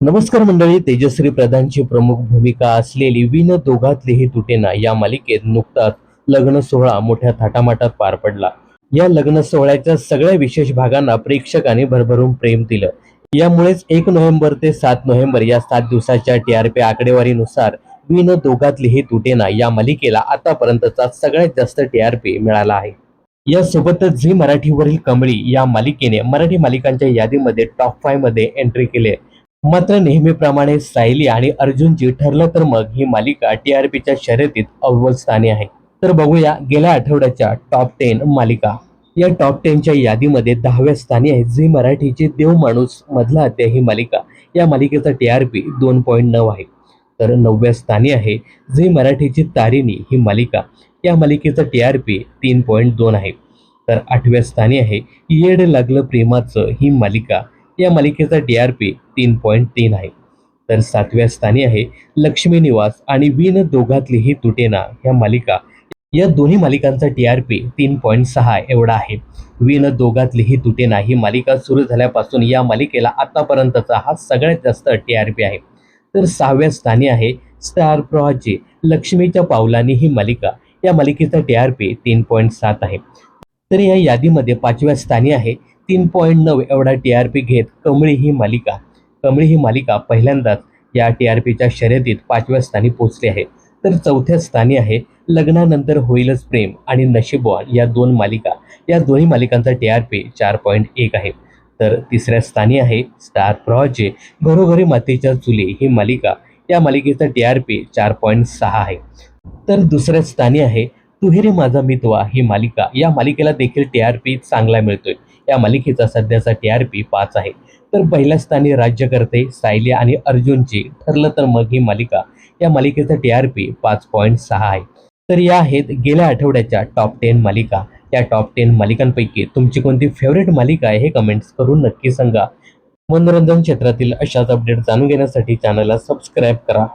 नमस्कार मंडळी तेजश्री प्रधानची प्रमुख भूमिका असलेली विन दोघातलेही तुटेना या मालिकेत नुकताच लग्न सोहळा मोठ्या थाटामाटात पार पडला. या लग्न सोहळ्याच्या सगळ्या विशेष भागांना प्रेक्षकांनी भरभरून प्रेम दिलं. यामुळेच एक नोव्हेंबर ते सात नोव्हेंबर या सात दिवसाच्या टी आर पी आकडेवारीनुसार विन दोघातलीही तुटेना या मालिकेला आतापर्यंतचा सगळ्यात जास्त टी आर पी मिळाला आहे. यासोबतच झी मराठीवरील कमळी या मालिकेने मराठी मालिकांच्या यादीमध्ये टॉप फायव्हमध्ये एंट्री केली. आहे मात्र नेहमीप्रमाणे सायली आणि अर्जुनची ठरलं तर मग ही मालिका टीआरपीच्या शर्यतीत अव्वल स्थानी आहे. तर बघूया गेल्या आठवड्याच्या टॉप टेन मालिका. या टॉप टेनच्या यादीमध्ये दहाव्या स्थानी आहे झी मराठीची देव माणूस मधला अध्याय ही मालिका. या मालिकेचा टीआरपी दोन पॉईंट नऊ आहे. तर नवव्या स्थानी आहे झी मराठीची तारिणी ही मालिका. या मालिकेचा टीआरपी तीन पॉईंट दोन आहे. तर आठव्या स्थानी आहे येड लागलं प्रेमाचं ही मालिका. या मालिकेचा डी आर पी तीन पॉईंट तीन आहे. तर सातव्या स्थानी आहे लक्ष्मी निवास आणि विन दोघातलीही तुटेना ह्या मालिका. या दोन्ही मालिकांचा टी आर पी तीन पॉईंट सहा एवढा आहे. विन दोघातलीही तुटेना ही मालिका सुरू झाल्यापासून या मालिकेला आतापर्यंतचा हा सगळ्यात जास्त टी आर पी आहे. तर सहाव्या स्थानी आहे स्टार प्रवाची लक्ष्मीच्या पावलांनी ही मालिका. या मालिकेचा टी आर पी तीन पॉईंट सात आहे. तर या यादीमध्ये पाचव्या स्थानी आहे तीन पॉईंट नऊ एवढा टी आर पी घेत कमळी ही मालिका. कमळी ही मालिका पहिल्यांदाच या टी आर पीच्या शर्यतीत पाचव्या स्थानी पोहोचली आहे. तर चौथ्या स्थानी आहे लग्नानंतर होईलच प्रेम आणि नशीबवान या दोन मालिका. या दोन्ही मालिकांचा टी आर पी चार पॉईंट एक आहे. तर तिसऱ्या स्थानी आहे स्टार प्रवाहाचे घरोघरी मातीच्या चुली ही मालिका. या मालिकेचा टी आर पी चार पॉईंट सहा आहे. तर दुसऱ्या स्थानी आहे तुहेरे माझा मितवा ही मालिका. या मालिकेला देखील टी आर पी चांगला मिळतोय. या मालिकेचा सध्याचा टी आर पी पाच आहे. तर पहिल्या स्थानी राज्यकर्ते सायली आणि अर्जुनची ठरलं तर मग ही मालिका. या मालिकेचा टी आर पी पाच पॉईंट सहा आहे. तर या आहेत गेल्या आठवड्याच्या टॉप टेन मालिका. या टॉप टेन मालिकांपैकी तुमची कोणती फेवरेट मालिका आहे हे कमेंट्स करून नक्की सांगा. मनोरंजन क्षेत्रातील अशाच अपडेट जाणून घेण्यासाठी चॅनलला सबस्क्राईब करा.